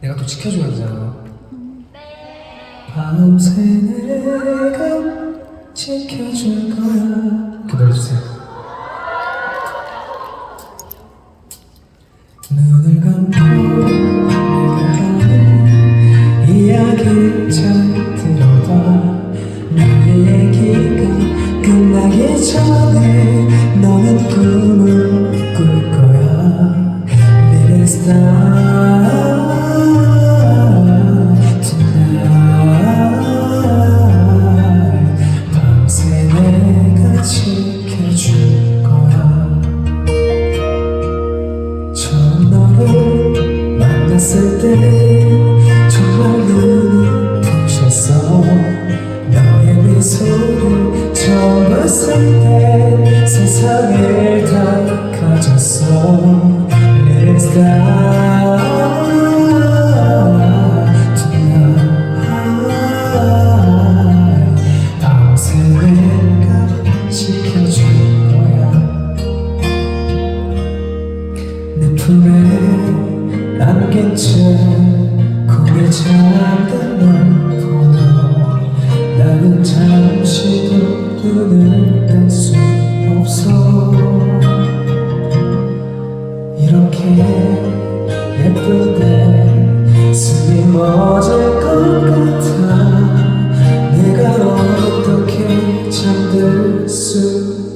내가 또 지켜줘야 되잖아. 밤새 내가 지켜줄 거야. 얘기가 끝나기 전에 너는 꿈을 꿀 거야 Little Today. 안긴 채 꿈에 잠든 널 보며 나는 잠시도 눈을 뗄 수 없어. 이렇게 예쁜데 숨이 멎을 것 같아. 내가 어떻게 잠들 수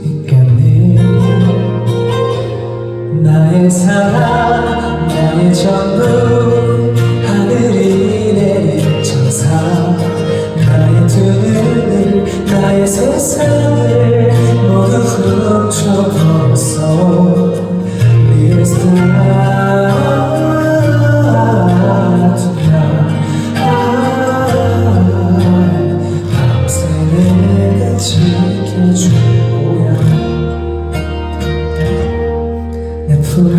하늘이 내린 천사. 나의 두 눈을 나의 세상을 모두 훔쳐버렸어. Little star tonight 밤새 내가 지켜줄 거야. 내 품에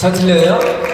잘 들려요?